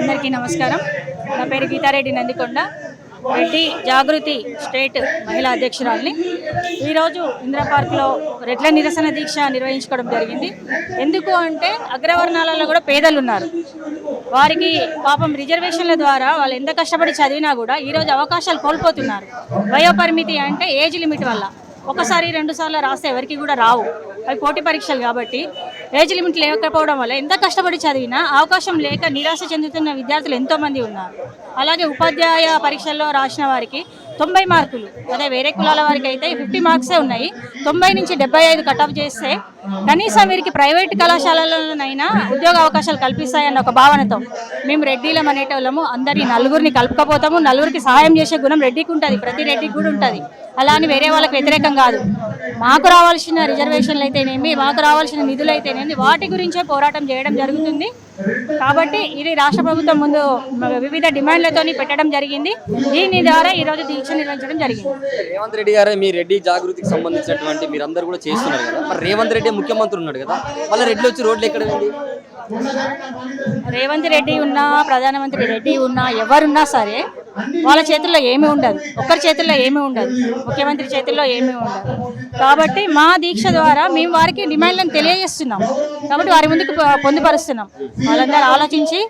అందరికీ నమస్కారం. నా పేరు గీతారెడ్డి నందికొండ. రెడ్డి జాగృతి స్టేట్ మహిళా అధ్యక్షురాల్ని. ఈరోజు ఇందిరా పార్క్లో రెడ్ల నిరసన దీక్ష నిర్వహించుకోవడం జరిగింది. ఎందుకు అంటే అగ్రవర్ణాలలో కూడా పేదలు ఉన్నారు వారికి పాపం రిజర్వేషన్ల ద్వారా వాళ్ళు ఎంత కష్టపడి చదివినా కూడా ఈరోజు అవకాశాలు కోల్పోతున్నారు. వయోపరిమితి అంటే ఏజ్ లిమిట్ వల్ల. ఒకసారి రెండుసార్లు రాస్తే ఎవరికి కూడా రావు. అవి పోటీ పరీక్షలు కాబట్టి ఏజ్ లిమిట్ లేకపోవడం వల్ల ఎంత కష్టపడి చదివినా అవకాశం లేక నిరాశ చెందుతున్న విద్యార్థులు ఎంతోమంది ఉన్నారు. అలాగే ఉపాధ్యాయ పరీక్షల్లో రాసిన వారికి తొంభై మార్కులు అదే వేరే కులాల వారికి అయితే ఫిఫ్టీ మార్క్సే ఉన్నాయి. తొంభై నుంచి డెబ్బై ఐదు కటప్ చేస్తే కనీసం వీరికి ప్రైవేట్ కళాశాలలోనైనా ఉద్యోగ అవకాశాలు కల్పిస్తాయన్న ఒక భావనతో మేము రెడ్డిలం అనేటోళ్ళము. అందరి నలుగురిని కలుపుకపోతాము. నలుగురికి సహాయం చేసే గుణం రెడ్డికి ఉంటుంది. ప్రతి రెడ్డికి కూడా ఉంటుంది. అలా అని వేరే వాళ్ళకి వ్యతిరేకం కాదు. మాకు రావాల్సిన రిజర్వేషన్లు అయితేనేమి మాకు రావాల్సిన నిధులు అయితేనేమి వాటి గురించే పోరాటం చేయడం జరుగుతుంది. కాబట్టి ఇది రాష్ట్ర ప్రభుత్వం ముందు వివిధ డిమాండ్లతోని పెట్టడం జరిగింది. దీని ద్వారా ఈరోజు దీక్ష నిర్వహించడం జరిగింది. రేవంత్ రెడ్డి గారే మీ రెడ్డి జాగృతికి సంబంధించినటువంటి మీరందరూ కూడా చేస్తున్నారు కదా. మరి రేవంత్ రెడ్డి ముఖ్యమంత్రి ఉన్నాడు కదా. మళ్ళీ రెడ్లు వచ్చి రోడ్లు ఎక్కడ రేవంత్ రెడ్డి ఉన్నా ప్రధానమంత్రి రెడ్డి ఉన్నా ఎవరున్నా సరే వాళ్ళ చేతుల్లో ఏమీ ఉండదు. ఒక్కరి చేతుల్లో ఏమీ ఉండదు. ముఖ్యమంత్రి చేతుల్లో ఏమీ ఉండదు. కాబట్టి మా దీక్ష ద్వారా మేము వారికి డిమాండ్లను తెలియజేస్తున్నాం. కాబట్టి వారి ముందుకు పొందుపరుస్తున్నాం. వాళ్ళందరూ ఆలోచించి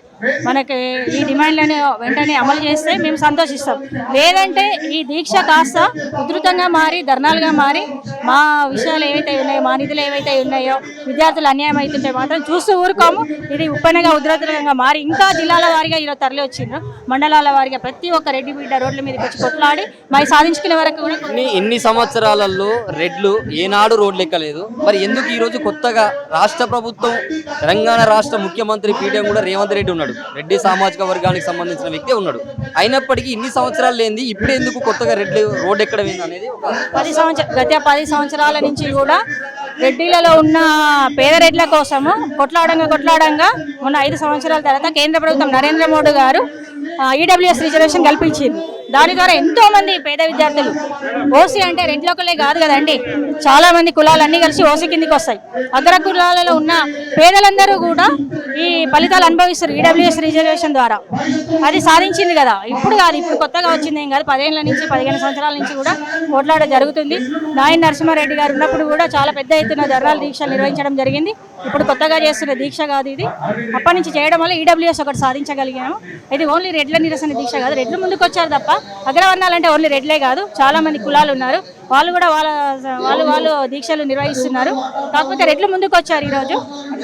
మనకి ఈ డిమాండ్లను వెంటనే అమలు చేస్తే మేము సంతోషిస్తాం. లేదంటే ఈ దీక్ష కాస్త ఉధృతంగా మారి ధర్నాలుగా మారి మా విషయాలు ఏవైతే ఉన్నాయో మా నిధులు ఏవైతే ఉన్నాయో విద్యార్థులు అన్యాయం అవుతుంటే మాత్రం చూస్తూ ఊరుకోము. ఇది ఉప్పనగా ఉధృతంగా మారి ఇంకా జిల్లాల వారిగా ఈరోజు తరలి వచ్చిండ్రు మండలాల వారిగా ప్రతి ఒక్క రెడ్డి బిడ్డ రోడ్ల మీదకి వచ్చి కొట్లాడి మరి సాధించుకునే వరకు కూడా ఇన్ని సంవత్సరాలలో రెడ్లు ఏనాడు రోడ్లు ఎక్కలేదు. మరి ఎందుకు ఈ రోజు కొత్తగా రాష్ట్ర ప్రభుత్వం తెలంగాణ రాష్ట్ర ముఖ్యమంత్రి పీఠం కూడా రేవంత్ రెడ్డి ఉన్నాడు? రెడ్డి సామాజిక వర్గానికి సంబంధించిన వ్యక్తి ఉన్నాడు. అయినప్పటికీ ఇన్ని సంవత్సరాలు లేనిది ఇప్పుడు ఎందుకు కొత్తగా రెడ్డి రోడ్ ఎక్కడ అనేది పది సంవత్సర గత పది సంవత్సరాల నుంచి కూడా రెడ్డిలలో ఉన్న పేద రెడ్ల కోసము కొట్లాడంగా కొట్లాడంగా ఉన్న ఐదు సంవత్సరాల తర్వాత కేంద్ర ప్రభుత్వం నరేంద్ర మోడీ గారు ఈడబ్ల్యూఎస్ రిజర్వేషన్ కల్పించింది. దాని ద్వారా ఎంతో మంది పేద విద్యార్థులు ఓసీ అంటే రెడ్లొకలే కాదు కదండి. చాలా మంది కులాలు అన్ని కలిసి ఓసీ కిందికి వస్తాయి. అగ్ర కులాలలో ఉన్న పేదలందరూ కూడా ఈ ఫలితాలు అనుభవిస్తారు ఈడబ్ల్యూఎస్ రిజర్వేషన్ ద్వారా. అది సాధించింది కదా. ఇప్పుడు కాదు ఇప్పుడు కొత్తగా వచ్చింది ఏం కాదు. పదేళ్ళ నుంచి పదిహేను సంవత్సరాల నుంచి కూడా పోట్లాడ జరుగుతుంది. నాయన నరసింహారెడ్డి గారు ఉన్నప్పుడు కూడా చాలా పెద్ద ఎత్తున ధర్నాలు దీక్షలు నిర్వహించడం జరిగింది. ఇప్పుడు కొత్తగా చేస్తున్న దీక్ష కాదు ఇది. అప్పటి నుంచి చేయడం వల్ల ఈడబ్ల్యూఎస్ ఒకటి సాధించగలిగాము. ఇది ఓన్లీ రెడ్ల నిరసన దీక్ష కాదు. రెడ్లు ముందుకు వచ్చారు తప్ప అగ్రవర్ణాలు అంటే ఓన్లీ రెడ్లే కాదు చాలా మంది కులాలు ఉన్నారు. వాళ్ళు కూడా వాళ్ళ వాళ్ళు వాళ్ళు దీక్షలు నిర్వహిస్తున్నారు. కాకపోతే రెడ్లు ముందుకు వచ్చారు ఈరోజు.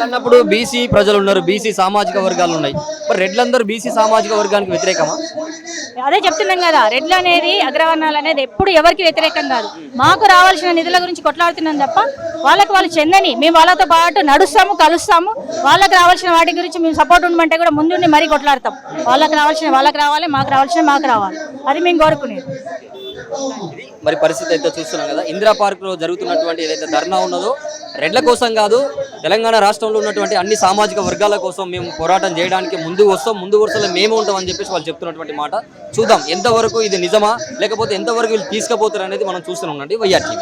అన్నప్పుడు బీసీ ప్రజలు ఉన్నారు. బీసీ సామాజిక వర్గాలు ఉన్నాయి. మరి రెడ్లందరూ బీసీ సామాజిక వర్గానికి వ్యతిరేకమా? అదే చెప్తున్నాం కదా రెడ్లు అనేది అగ్రవర్ణాలు అనేది ఎప్పుడు ఎవరికి వ్యతిరేకం కాదు. మాకు రావాల్సిన నిధుల గురించి కొట్లాడుతున్నాం తప్ప వాళ్ళకి వాళ్ళు చెందని మేము వాళ్ళతో పాటు నడుస్తాము కలుస్తాము. వాళ్ళకి రావాల్సిన వాటి గురించి మేము సపోర్ట్ ఉండమంటే కూడా ముందుండి మరీ కొట్లాడతాం. వాళ్ళకి రావాల్సిన వాళ్ళకి రావాలి మాకు రావాల్సిన మాకు రావాలి. అది మేము కోరుకునేది. మరి పరిస్థితి అయితే చూస్తున్నాం కదా. ఇందిరా పార్క్లో జరుగుతున్నటువంటి ఏదైతే ధర్నా ఉన్నదో రెడ్ల కోసం కాదు తెలంగాణ రాష్ట్రంలో ఉన్నటువంటి అన్ని సామాజిక వర్గాల కోసం మేము పోరాటం చేయడానికి ముందు వస్తాం ముందు వరుసలో మేము ఉంటాం అని చెప్పేసి వాళ్ళు చెప్తున్నటువంటి మాట. చూద్దాం ఎంతవరకు ఇది నిజమా లేకపోతే ఎంతవరకు వీళ్ళు తీసుకుపోతారు అనేది మనం చూస్తున్నాం అండి వైఆర్టీ